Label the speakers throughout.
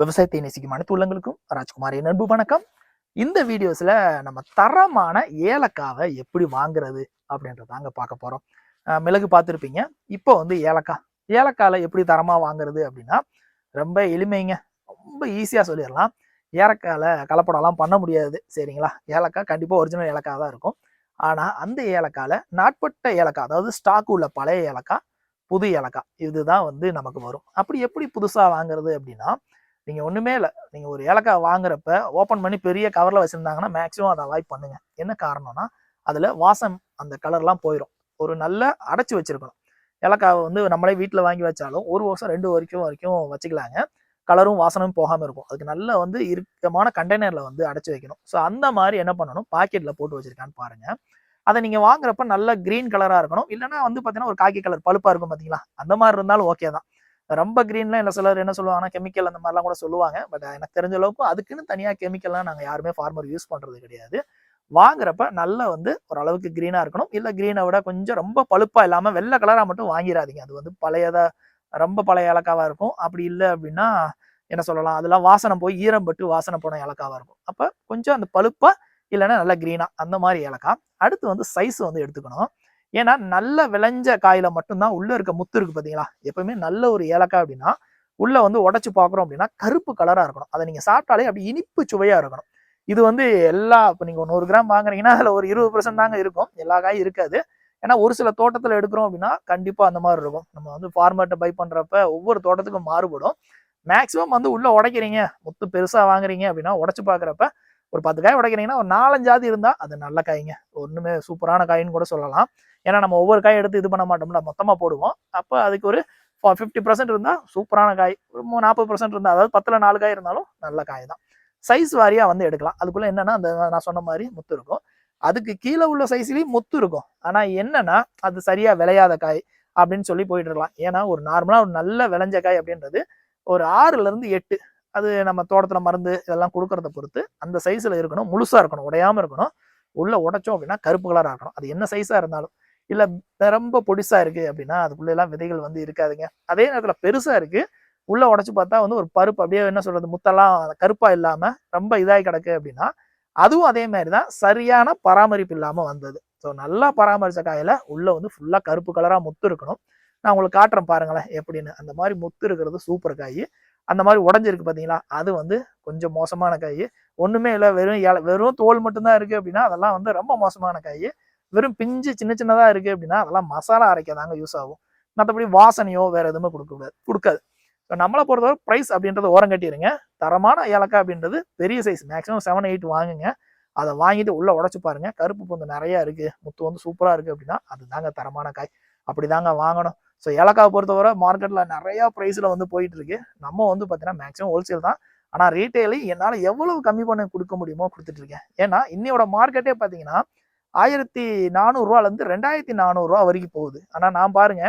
Speaker 1: விவசாயத்தை நேசிக்கும் அனைத்து உள்ளங்களுக்கும் ராஜ்குமாரின் அன்பு வணக்கம். இந்த வீடியோஸ்ல நம்ம தரமான ஏலக்காவை எப்படி வாங்குறது அப்படின்றதாங்க பார்க்க போறோம். மிளகு பார்த்துருப்பீங்க. இப்போ வந்து ஏலக்காய். ஏலக்காயில் எப்படி தரமா வாங்குறது அப்படின்னா ரொம்ப எளிமைங்க. ரொம்ப ஈஸியா சொல்லிடலாம். ஏலக்காயில் கலப்படம்லாம் பண்ண முடியாது. சரிங்களா? ஏலக்காய் கண்டிப்பாக ஒரிஜினல் ஏலக்காய் தான் இருக்கும். ஆனால் அந்த ஏலக்காயில் நாட்பட்ட ஏலக்காய் அதாவது ஸ்டாக் உள்ள பழைய ஏலக்காய் புது ஏலக்காய் இதுதான் வந்து நமக்கு வரும். அப்படி எப்படி புதுசாக வாங்குறது அப்படின்னா நீங்கள் ஒன்றுமே இல்லை. நீங்கள் ஒரு ஏலக்காய் வாங்குறப்ப ஓப்பன் பண்ணி பெரிய கவரில் வச்சுருந்தாங்கன்னா மேக்ஸிமம் அதை அவாய்ட் பண்ணுங்க. என்ன காரணம்னா அதில் வாசம் அந்த கலர்லாம் போயிடும் ஒரு நல்ல அடைச்சி வச்சிருக்கணும். ஏலக்காவை வந்து நம்மளே வீட்டில் வாங்கி வச்சாலும் ஒரு வருஷம் ரெண்டு வரைக்கும் வரைக்கும் வச்சுக்கலாங்க. கலரும் வாசனும் போகாமல் இருக்கும். அதுக்கு நல்ல வந்து இறுக்கமான கண்டெய்னரில் வந்து அடைச்சி வைக்கணும். ஸோ அந்த மாதிரி என்ன பண்ணணும்? பாக்கெட்டில் போட்டு வச்சிருக்கான்னு பாருங்கள் அதை நீங்கள் வாங்குறப்ப நல்ல க்ரீன் கலராக இருக்கணும். இல்லைன்னா வந்து பார்த்தீங்கன்னா ஒரு காக்கி கலர் பழுப்பாக இருக்கும் பார்த்தீங்களா அந்த மாதிரி இருந்தாலும் ஓகே தான். ரொம்ப க்ரீன்லாம் என்ன சிலர் என்ன சொல்லுவாங்கன்னா கெமிக்கல் அந்த மாதிரிலாம் கூட சொல்லுவாங்க. பட் எனக்கு தெரிஞ்ச அளவுக்கு அதுக்குன்னு தனியாக கெமிக்கல்லாம் நாங்கள் யாருமே ஃபார்மர் யூஸ் பண்ணுறது கிடையாது. வாங்குறப்ப நல்லா வந்து ஓரளவுக்கு க்ரீனாக இருக்கணும். இல்லை க்ரீனை விட கொஞ்சம் ரொம்ப பழுப்பாக இல்லாமல் வெள்ளை கலராக மட்டும் வாங்கிடாதீங்க அது வந்து பழையதாக ரொம்ப பழைய ஏலக்காவாக இருக்கும். அப்படி இல்லை அப்படின்னா என்ன சொல்லலாம் அதெல்லாம் வாசனை போய் ஈரம் பட்டு வாசனை போன ஏலக்காவாக இருக்கும். அப்போ கொஞ்சம் அந்த பழுப்பாக இல்லைன்னா நல்லா க்ரீனாக அந்த மாதிரி ஏலக்காய் அடுத்து வந்து சைஸ் வந்து எடுத்துக்கணும். ஏன்னா நல்ல விளைஞ்ச காயில மட்டும்தான் உள்ள இருக்க முத்து இருக்கு பாத்தீங்களா? எப்பவுமே நல்ல ஒரு ஏலக்காய் அப்படின்னா உள்ள வந்து உடச்சு பார்க்குறோம் அப்படின்னா கருப்பு கலரா இருக்கணும். அதை நீங்க சாப்பிட்டாலே அப்படி இனிப்பு சுவையா இருக்கணும். இது வந்து எல்லா இப்போ நீங்க ஒரு நூறு கிராம் வாங்குறீங்கன்னா அதுல ஒரு இருபது பர்சன்ட் தாங்க இருக்கும். எல்லா காயும் இருக்காது. ஏன்னா ஒரு சில தோட்டத்துல எடுக்கிறோம் அப்படின்னா கண்டிப்பா அந்த மாதிரி இருக்கும். நம்ம வந்து ஃபார்மர்ட்ட பை பண்றப்ப ஒவ்வொரு தோட்டத்துக்கும் மாறுபடும். மேக்ஸிமம் வந்து உள்ள உடைக்கிறீங்க. முத்து பெருசா வாங்குறீங்க அப்படின்னா உடச்சு பாக்குறப்ப ஒரு பத்து காய் உடைக்கிறீங்கன்னா ஒரு நாலஞ்சாவது இருந்தால் அது நல்ல காய்ங்க. ஒன்றுமே சூப்பரான காயின்னு கூட சொல்லலாம். ஏன்னா நம்ம ஒவ்வொரு காய் எடுத்து இது பண்ண மாட்டோம்ல மொத்தமாக போடுவோம். அப்போ அதுக்கு ஒரு ஃபிஃப்டி பர்சன்ட் இருந்தால் சூப்பரான காய். ஒரு நாற்பது பர்சன்ட் இருந்தால் அதாவது பத்தில் நாலு காய் இருந்தாலும் நல்ல காய் தான். சைஸ் வாரியாக வந்து எடுக்கலாம். அதுக்குள்ளே என்னென்னா அந்த நான் சொன்ன மாதிரி முத்து இருக்கும். அதுக்கு கீழே உள்ள சைஸ்லேயும் முத்து இருக்கும். ஆனால் என்னென்னா அது சரியாக விளையாத காய் அப்படின்னு சொல்லி போயிட்டு இருக்கலாம். ஏன்னா ஒரு நார்மலாக ஒரு நல்ல விளைஞ்ச காய் அப்படின்றது ஒரு ஆறுலேருந்து எட்டு. அது நம்ம தோட்டத்தில் மருந்து இதெல்லாம் கொடுக்கறத பொறுத்து அந்த சைஸில் இருக்கணும் முழுசாக இருக்கணும் உடையாமல் இருக்கணும். உள்ளே உடைச்சோம் அப்படின்னா கருப்பு கலராக இருக்கணும். அது என்ன சைஸாக இருந்தாலும். இல்லை ரொம்ப பொடிசாக இருக்குது அப்படின்னா அதுக்குள்ளெல்லாம் விதைகள் வந்து இருக்காதுங்க. அதே நேரத்தில் பெருசாக இருக்குது உள்ளே உடச்சி பார்த்தா வந்து ஒரு பருப்பு அப்படியே என்ன சொல்கிறது முத்தெல்லாம் கருப்பாக இல்லாமல் ரொம்ப இதாகி கிடக்கு அப்படின்னா அதுவும் அதே மாதிரி தான் சரியான பராமரிப்பு இல்லாமல் வந்தது. ஸோ நல்லா பராமரித்த காயில் உள்ளே வந்து ஃபுல்லாக கருப்பு கலராக முத்து இருக்கணும். நான் உங்களுக்கு காட்டுறேன் பாருங்களேன் எப்படின்னு. அந்த மாதிரி முத்து இருக்கிறது சூப்பர் காய். அந்த மாதிரி உடஞ்சிருக்கு பார்த்தீங்களா அது வந்து கொஞ்சம் மோசமான காய். ஒன்றுமே இல்லை வெறும் இலை வெறும் தோல் மட்டும்தான் இருக்குது அப்படின்னா அதெல்லாம் வந்து ரொம்ப மோசமான காய். வெறும் பிஞ்சு சின்ன சின்னதாக இருக்குது அப்படின்னா அதெல்லாம் மசாலா அரைக்க தாங்க யூஸ் ஆகும். மற்றபடி வாசனையோ வேறு எதுவுமே கொடுக்க கொடுக்காது. ஸோ நம்மளை பொறுத்தவரை ப்ரைஸ் அப்படின்றத ஓரம் கட்டிடுங்க தரமான ஏலக்காய் அப்படின்றது பெரிய சைஸ் மேக்ஸிமம் செவன் எயிட் வாங்குங்க. அதை வாங்கிட்டு உள்ளே உடச்சி பாருங்க. கருப்பு பொந்து நிறையா இருக்குது முத்து வந்து சூப்பராக இருக்குது அப்படின்னா அதுதாங்க தரமான காய். அப்படிதாங்க வாங்கணும். ஸோ ஏலக்காவை பொறுத்தவரை மார்க்கெட்டில் நிறையா ப்ரைஸில் வந்து போயிட்டு இருக்கு நம்ம வந்து பார்த்தீங்கன்னா மேக்ஸிமம் ஹோல்சேல் தான். ஆனால் ரீட்டைலையும் என்னால் எவ்வளவு கம்மி பண்ணி கொடுக்க முடியுமோ கொடுத்துட்டு இருக்கேன் ஏன்னா இன்னையோட மார்க்கெட்டே பார்த்தீங்கன்னா ஆயிரத்தி நானூறுரூவாலேருந்து ரெண்டாயிரத்தி நானூறுரூவா வரைக்கும் போகுது. ஆனால் நான் பாருங்க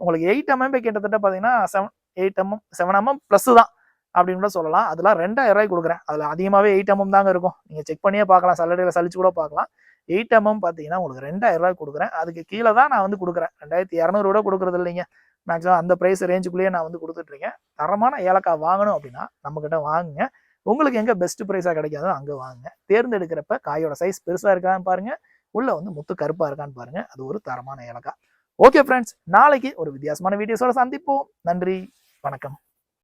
Speaker 1: உங்களுக்கு எயிட் எம்எம்பே கிட்டத்தட்ட பார்த்தீங்கன்னா seven eight MM seven MM plus தான் அப்படின்னு கூட சொல்லலாம். அதெல்லாம் ரெண்டாயிரம் ரூபாய் கொடுக்குறேன். அதில் அதிகமாகவே எயிட் எம்எம் தாங்க இருக்கும். நீங்கள் செக் பண்ணியே பார்க்கலாம். சல்லடையில் சலிச்சு கூட பார்க்கலாம். எயிட் எம்எம் பார்த்தீங்கன்னா உங்களுக்கு ரெண்டாயிரம் ரூபாய் கொடுக்குறேன். அதுக்கு கீழே தான் நான் வந்து கொடுக்குறேன். ரெண்டாயிரத்தி இரநூறு கூட கொடுக்குறது இல்லைங்க. மேக்ஸிமம் அந்த ப்ரைஸ் ரேஞ்சுக்குள்ளேயே நான் வந்து கொடுத்துட்ருக்கேன். தரமான ஏலக்காய் வாங்கணும் அப்படின்னா நம்மக்கிட்ட வாங்குங்க. உங்களுக்கு எங்கே பெஸ்ட் ப்ரைஸாக கிடைக்காதோ அங்கே வாங்குங்க. தேர்ந்தெடுக்கிறப்ப காயோட சைஸ் பெருசாக இருக்கான்னு பாருங்கள் உள்ளே வந்து முத்து கருப்பாக இருக்கான்னு பாருங்கள் அது ஒரு தரமான ஏலக்காய். ஓகே ஃப்ரெண்ட்ஸ் நாளைக்கு ஒரு வித்தியாசமான வீடியோஸோட சந்திப்போம். நன்றி வணக்கம்.